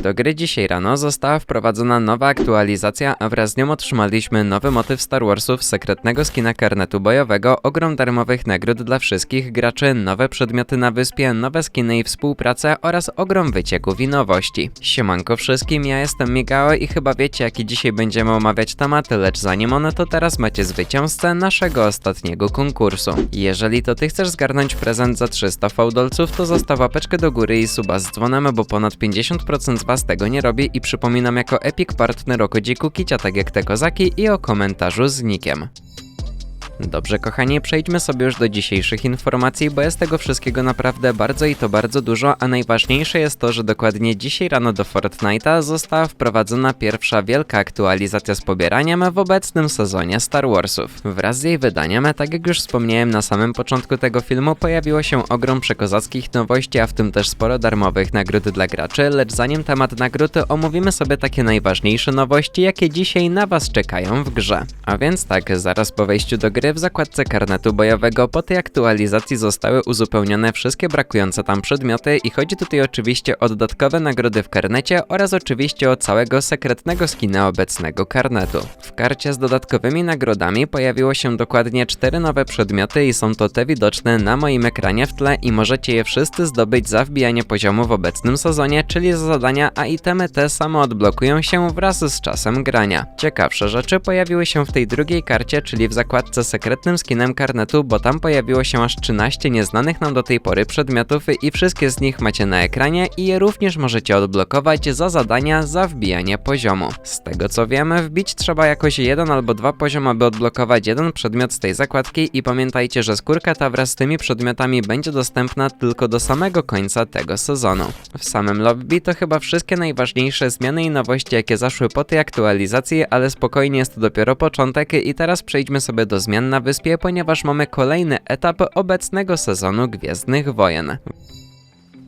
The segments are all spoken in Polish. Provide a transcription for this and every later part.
Do gry dzisiaj rano została wprowadzona nowa aktualizacja, a wraz z nią otrzymaliśmy nowy motyw Star Warsów, sekretnego skina karnetu bojowego, ogrom darmowych nagród dla wszystkich graczy, nowe przedmioty na wyspie, nowe skiny i współpracę oraz ogrom wycieków i nowości. Siemanko wszystkim, ja jestem Migao i chyba wiecie jaki dzisiaj będziemy omawiać tematy, lecz zanim one to teraz macie zwycięzcę naszego ostatniego konkursu. Jeżeli to ty chcesz zgarnąć prezent za 300 fałdolców, to zostaw łapeczkę do góry i suba z dzwonem, bo ponad 50% z was tego nie robi i przypominam jako epic partner o kodziku Kicia, tak jak te kozaki i o komentarzu z nikiem. Dobrze, kochani, przejdźmy sobie już do dzisiejszych informacji, bo jest tego wszystkiego naprawdę bardzo i to bardzo dużo, a najważniejsze jest to, że dokładnie dzisiaj rano do Fortnite'a została wprowadzona pierwsza wielka aktualizacja z pobieraniem w obecnym sezonie Star Warsów. Wraz z jej wydaniem, tak jak już wspomniałem na samym początku tego filmu, pojawiło się ogrom przekozackich nowości, a w tym też sporo darmowych nagród dla graczy, lecz zanim temat nagród, omówimy sobie takie najważniejsze nowości, jakie dzisiaj na Was czekają w grze. A więc tak, zaraz po wejściu do gry w zakładce karnetu bojowego po tej aktualizacji zostały uzupełnione wszystkie brakujące tam przedmioty i chodzi tutaj oczywiście o dodatkowe nagrody w karnecie oraz oczywiście o całego sekretnego skina obecnego karnetu. W karcie z dodatkowymi nagrodami pojawiło się dokładnie cztery nowe przedmioty i są to te widoczne na moim ekranie w tle i możecie je wszyscy zdobyć za wbijanie poziomu w obecnym sezonie, czyli za zadania, a itemy te samo odblokują się wraz z czasem grania. Ciekawsze rzeczy pojawiły się w tej drugiej karcie, czyli w zakładce sekretnym skinem karnetu, bo tam pojawiło się aż 13 nieznanych nam do tej pory przedmiotów i wszystkie z nich macie na ekranie i je również możecie odblokować za zadania za wbijanie poziomu. Z tego co wiemy, wbić trzeba jakoś jeden albo dwa poziomy, aby odblokować jeden przedmiot z tej zakładki i pamiętajcie, że skórka ta wraz z tymi przedmiotami będzie dostępna tylko do samego końca tego sezonu. W samym lobby to chyba wszystkie najważniejsze zmiany i nowości, jakie zaszły po tej aktualizacji, ale spokojnie jest to dopiero początek i teraz przejdźmy sobie do zmian na wyspie, ponieważ mamy kolejny etap obecnego sezonu Gwiezdnych Wojen.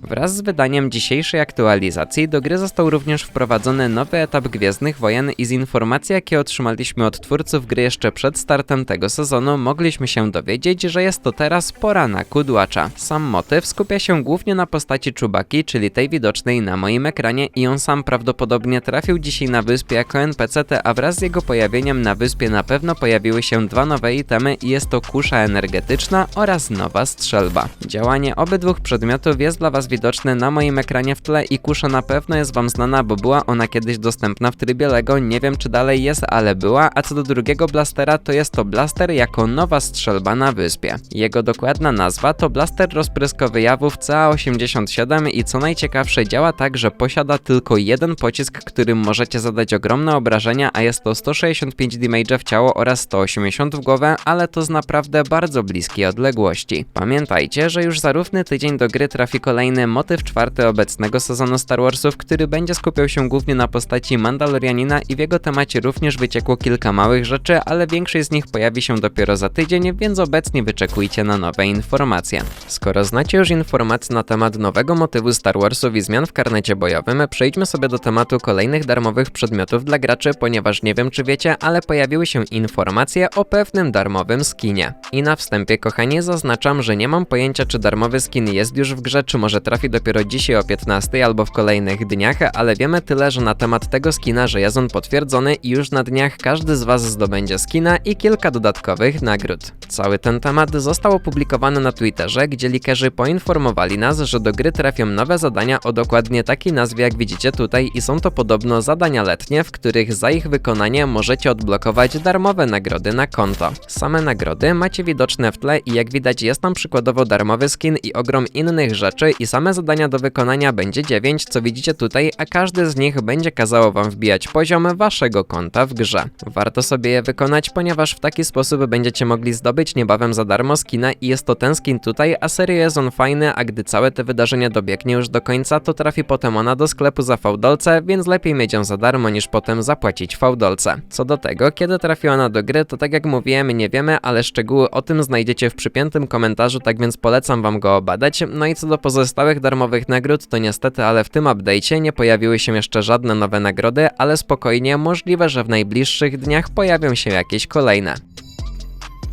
Wraz z wydaniem dzisiejszej aktualizacji do gry został również wprowadzony nowy etap Gwiezdnych Wojen i z informacji jakie otrzymaliśmy od twórców gry jeszcze przed startem tego sezonu mogliśmy się dowiedzieć, że jest to teraz pora na kudłacza. Sam motyw skupia się głównie na postaci Czubaki, czyli tej widocznej na moim ekranie i on sam prawdopodobnie trafił dzisiaj na wyspie jako NPC, a wraz z jego pojawieniem na wyspie na pewno pojawiły się dwa nowe itemy i jest to kusza energetyczna oraz nowa strzelba. Działanie obydwu przedmiotów jest dla Was widoczne na moim ekranie w tle i kusza na pewno jest Wam znana, bo była ona kiedyś dostępna w trybie LEGO, nie wiem czy dalej jest, ale była, a co do drugiego blastera, to jest to blaster jako nowa strzelba na wyspie. Jego dokładna nazwa to blaster rozpryskowy jawów CA87 i co najciekawsze działa tak, że posiada tylko jeden pocisk, którym możecie zadać ogromne obrażenia, a jest to 165 damage w ciało oraz 180 w głowę, ale to z naprawdę bardzo bliskiej odległości. Pamiętajcie, że już za równy tydzień do gry trafi kolejny motyw czwarty obecnego sezonu Star Warsów, który będzie skupiał się głównie na postaci Mandalorianina i w jego temacie również wyciekło kilka małych rzeczy, ale większość z nich pojawi się dopiero za tydzień, więc obecnie wyczekujcie na nowe informacje. Skoro znacie już informacje na temat nowego motywu Star Warsów i zmian w karnecie bojowym, przejdźmy sobie do tematu kolejnych darmowych przedmiotów dla graczy, ponieważ nie wiem czy wiecie, ale pojawiły się informacje o pewnym darmowym skinie. I na wstępie, kochani, zaznaczam, że nie mam pojęcia czy darmowy skin jest już w grze, czy może trafi dopiero dzisiaj o 15 albo w kolejnych dniach, ale wiemy tyle, że na temat tego skina, że jest on potwierdzony i już na dniach każdy z Was zdobędzie skina i kilka dodatkowych nagród. Cały ten temat został opublikowany na Twitterze, gdzie likerzy poinformowali nas, że do gry trafią nowe zadania o dokładnie takiej nazwie jak widzicie tutaj i są to podobno zadania letnie, w których za ich wykonanie możecie odblokować darmowe nagrody na konto. Same nagrody macie widoczne w tle i jak widać jest tam przykładowo darmowy skin i ogrom innych rzeczy i same zadania do wykonania będzie 9, co widzicie tutaj, a każdy z nich będzie kazało wam wbijać poziom waszego konta w grze. Warto sobie je wykonać, ponieważ w taki sposób będziecie mogli zdobyć niebawem za darmo skina i jest to ten skin tutaj, a serio jest on fajny, a gdy całe te wydarzenie dobiegnie już do końca, to trafi potem ona do sklepu za fałdolce, więc lepiej mieć ją za darmo niż potem zapłacić fałdolce. Co do tego, kiedy trafi ona do gry, to tak jak mówiłem, nie wiemy, ale szczegóły o tym znajdziecie w przypiętym komentarzu, tak więc polecam wam go obadać. No i co do pozostałych darmowych nagród, to niestety, ale w tym update'cie nie pojawiły się jeszcze żadne nowe nagrody, ale spokojnie, możliwe, że w najbliższych dniach pojawią się jakieś kolejne.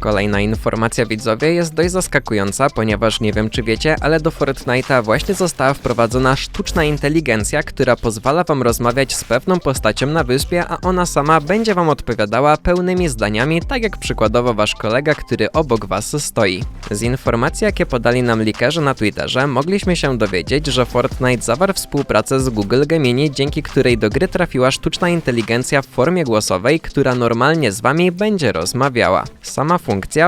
Kolejna informacja widzowie jest dość zaskakująca, ponieważ nie wiem czy wiecie, ale do Fortnite'a właśnie została wprowadzona sztuczna inteligencja, która pozwala wam rozmawiać z pewną postacią na wyspie, a ona sama będzie wam odpowiadała pełnymi zdaniami, tak jak przykładowo wasz kolega, który obok was stoi. Z informacji, jakie podali nam likerzy na Twitterze, mogliśmy się dowiedzieć, że Fortnite zawarł współpracę z Google Gemini, dzięki której do gry trafiła sztuczna inteligencja w formie głosowej, która normalnie z wami będzie rozmawiała. Sama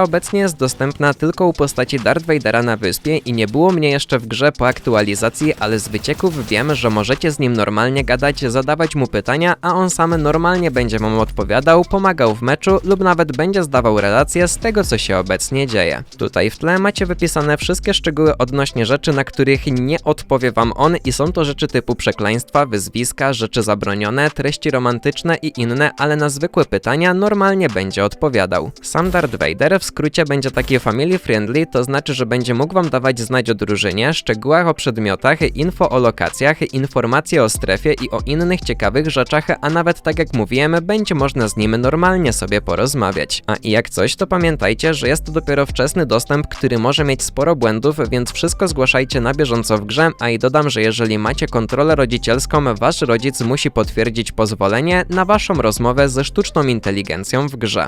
obecnie jest dostępna tylko u postaci Darth Vadera na wyspie i nie było mnie jeszcze w grze po aktualizacji, ale z wycieków wiem, że możecie z nim normalnie gadać, zadawać mu pytania, a on sam normalnie będzie wam odpowiadał, pomagał w meczu lub nawet będzie zdawał relacje z tego, co się obecnie dzieje. Tutaj w tle macie wypisane wszystkie szczegóły odnośnie rzeczy, na których nie odpowie wam on i są to rzeczy typu przekleństwa, wyzwiska, rzeczy zabronione, treści romantyczne i inne, ale na zwykłe pytania normalnie będzie odpowiadał. Sam Darth Vader w skrócie będzie taki family friendly, to znaczy, że będzie mógł wam dawać znać o drużynie, szczegółach o przedmiotach, info o lokacjach, informacje o strefie i o innych ciekawych rzeczach, a nawet tak jak mówiłem, będzie można z nim normalnie sobie porozmawiać. A i jak coś, to pamiętajcie, że jest to dopiero wczesny dostęp, który może mieć sporo błędów, więc wszystko zgłaszajcie na bieżąco w grze, a i dodam, że jeżeli macie kontrolę rodzicielską, wasz rodzic musi potwierdzić pozwolenie na waszą rozmowę ze sztuczną inteligencją w grze.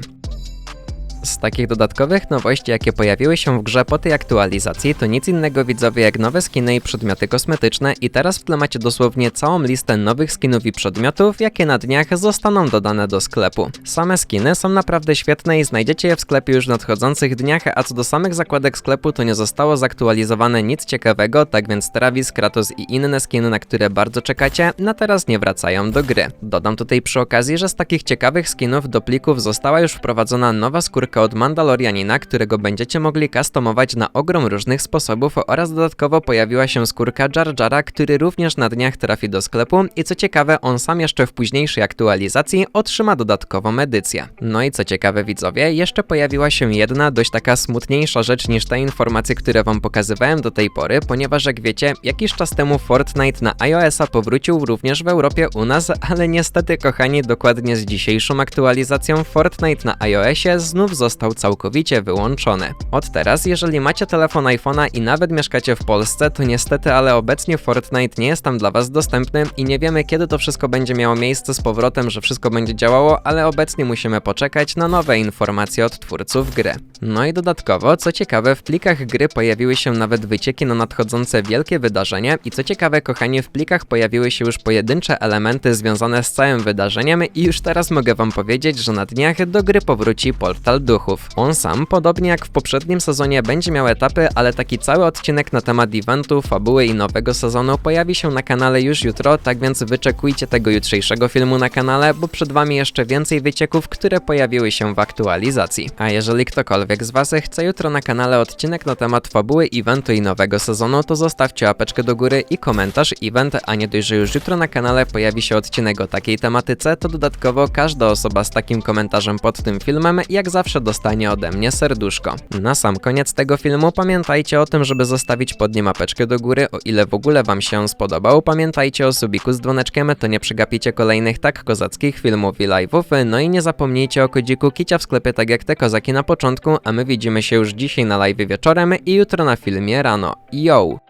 Z takich dodatkowych nowości, jakie pojawiły się w grze po tej aktualizacji, to nic innego widzowie jak nowe skiny i przedmioty kosmetyczne i teraz w tle macie dosłownie całą listę nowych skinów i przedmiotów, jakie na dniach zostaną dodane do sklepu. Same skiny są naprawdę świetne i znajdziecie je w sklepie już w nadchodzących dniach, a co do samych zakładek sklepu to nie zostało zaktualizowane nic ciekawego, tak więc Travis, Kratos i inne skiny, na które bardzo czekacie, na teraz nie wracają do gry. Dodam tutaj przy okazji, że z takich ciekawych skinów do plików została już wprowadzona nowa skórka od Mandalorianina, którego będziecie mogli customować na ogrom różnych sposobów oraz dodatkowo pojawiła się skórka Jar Jara, który również na dniach trafi do sklepu i co ciekawe, on sam jeszcze w późniejszej aktualizacji otrzyma dodatkową edycję. No i co ciekawe widzowie, jeszcze pojawiła się jedna dość taka smutniejsza rzecz niż te informacje, które wam pokazywałem do tej pory, ponieważ jak wiecie, jakiś czas temu Fortnite na iOS-a powrócił również w Europie u nas, ale niestety kochani, dokładnie z dzisiejszą aktualizacją Fortnite na iOSie znów został całkowicie wyłączony. Od teraz, jeżeli macie telefon iPhone'a i nawet mieszkacie w Polsce, to niestety, ale obecnie Fortnite nie jest tam dla was dostępny i nie wiemy kiedy to wszystko będzie miało miejsce z powrotem, że wszystko będzie działało, ale obecnie musimy poczekać na nowe informacje od twórców gry. No i dodatkowo, co ciekawe, w plikach gry pojawiły się nawet wycieki na nadchodzące wielkie wydarzenie i co ciekawe, kochani, w plikach pojawiły się już pojedyncze elementy związane z całym wydarzeniem i już teraz mogę wam powiedzieć, że na dniach do gry powróci Portal Duchów. On sam, podobnie jak w poprzednim sezonie, będzie miał etapy, ale taki cały odcinek na temat eventu, fabuły i nowego sezonu pojawi się na kanale już jutro, tak więc wyczekujcie tego jutrzejszego filmu na kanale, bo przed wami jeszcze więcej wycieków, które pojawiły się w aktualizacji. A jeżeli ktokolwiek z was chce jutro na kanale odcinek na temat fabuły eventu i nowego sezonu, to zostawcie łapeczkę do góry i komentarz event, a nie dość, że już jutro na kanale pojawi się odcinek o takiej tematyce, to dodatkowo każda osoba z takim komentarzem pod tym filmem jak zawsze dostanie ode mnie serduszko. Na sam koniec tego filmu pamiętajcie o tym, żeby zostawić pod nim łapeczkę do góry, o ile w ogóle wam się spodobał. Pamiętajcie o subiku z dzwoneczkiem, to nie przegapicie kolejnych tak kozackich filmów i live'ów, no i nie zapomnijcie o kodziku kicia w sklepie tak jak te kozaki na początku, a my widzimy się już dzisiaj na live wieczorem i jutro na filmie rano. Yo!